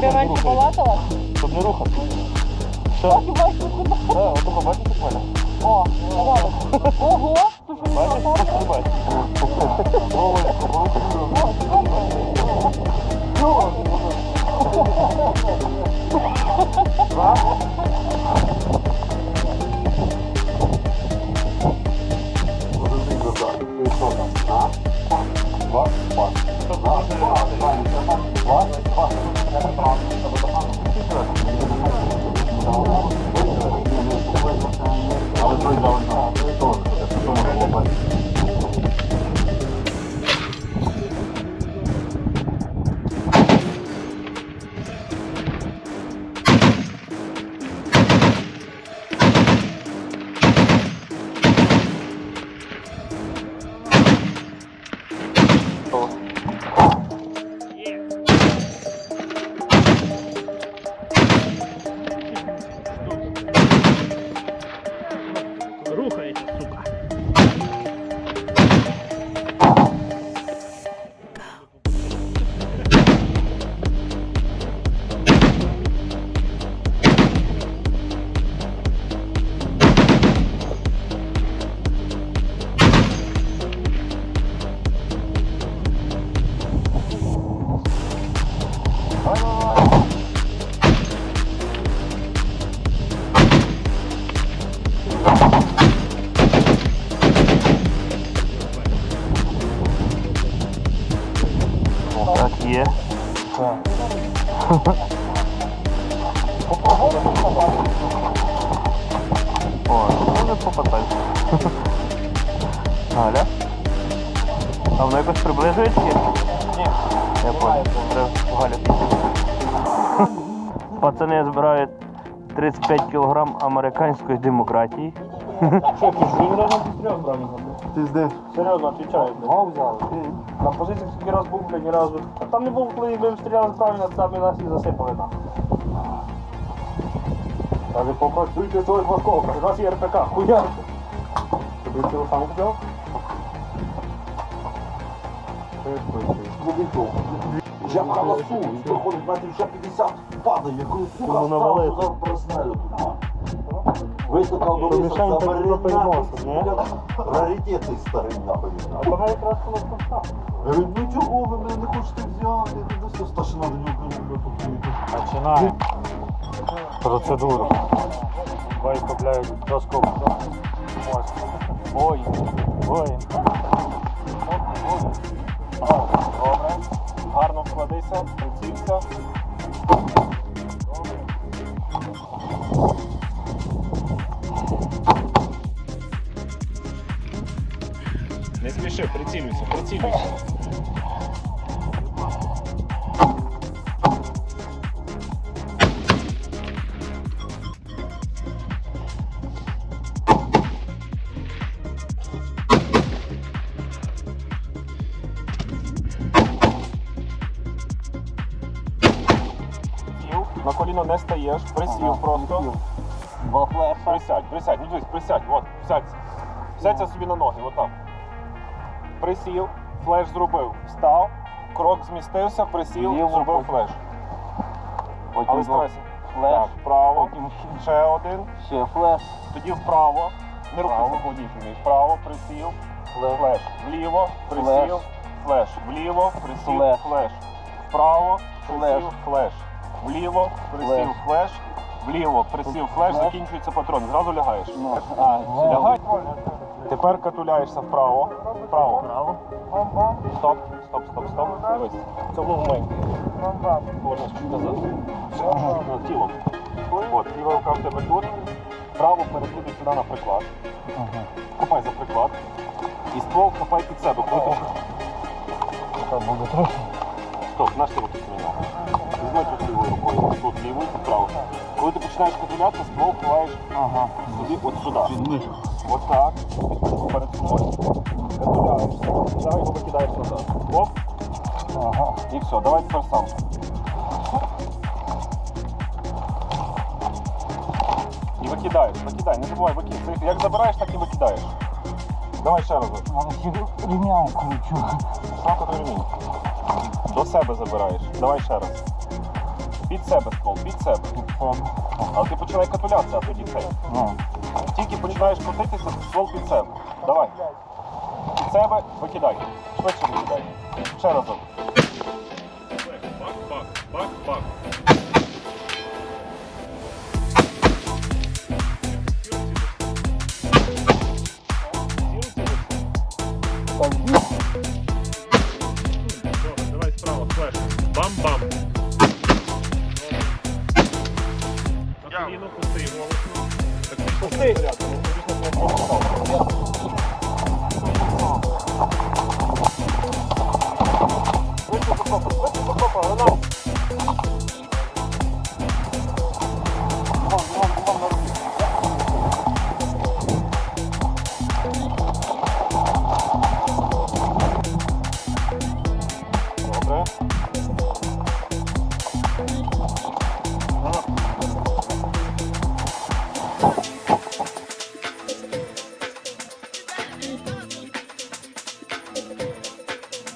Ти раніше балакала? Щоб не рухати. Що? Так, отого бачите мене? О, здорово. Ого, слушай, не Бачиш? балакала. Бачиш? Рухається, Так, є. О, ну не попадай. Галя? А воно якось приближується? Ні. Я понял. Треба у Галі. Пацани збирають 35 кг американської демократії. Що, ти ж він разом постріляв правильно? Ти де? Серйозно, отвечаю, блядь. Мав взяли? На позиціях скільки раз був, блядь, ні разу. А там не був, коли ми стріляли правильно, там і нас і засипали там. Каже, попрацюйте чогось важкого, у нас є РПК, хуя. Тобі цього сам купив? Я в колосу, проходить метрів ще 50, падає, я кажу, сука, став навалити. туди тут. Викликав до ні? Раритети старий нахуй. Вона якраз коли там. Я говорю, ну чого ви мене не хочете взяти? Я кажу, все, старшина до нього покинути. Починаємо. Процедуру. Батько, блядь, доску. Ой, ой. Добре. Гарно вкладися, Не спіши, прицілюйся, прицілюйся. На коліно не стаєш, присів просто. Два флеша. Присядь, присядь, ну дивись, присядь, от, сядь. Сядься собі на ноги, отак. Присів, флеш зробив, встав, крок змістився, присів, Ліво, зробив потім. флеш. Потім Але старайся. флеш. Так, вправо, Потім ще один, ще флеш. тоді вправо. Не Вправо. рухайся повністю. Вправо, присів, Флеш. флеш. Вліво, присів, Флеш. флеш. Вліво, присів, Флеш. флеш. Вправо, Флеш. присів, флеш. Вліво, присів, Флеш. флеш. Вліво, присів, флеш, Флеш. закінчується патрон. Зразу лягаєш. Ну, а, Лягай. Тепер катуляєшся вправо. Вправо. Право. Стоп, стоп, стоп, стоп. Дивись. Цьому моменті. Повернеш чуть назад. На тіло. От, ліва рука в тебе тут. Право перекидай сюди на приклад. Хапай за приклад. І ствол хапай під себе. Там буде трохи. Стоп, наш руки зміняв. Візьми тут лівою рукою. Тут лівою, тут правою. Коли ти починаєш катулятися, ствол ховаєш собі от сюди. От так. Перед собою. Катуляєшся. Зараз його викидаєш назад. Оп. Ага. І все, давай тепер сам. І викидаєш, викидай, не забувай викид. Це Як забираєш, так і викидаєш. Давай ще раз. Рівняв кручу. Той ремінь. До себе забираєш. Давай ще раз. Під себе ствол, під себе. Але ти починай катулятися, а тоді цей. Ну. Тільки починаєш крутитися, ствол під себе. Давай. Під себе викидай. Швидше викидай. Ще разок. Бак, бак, бак, бак. Добре, давай справа, флеш. Бам-бам. ステージだと。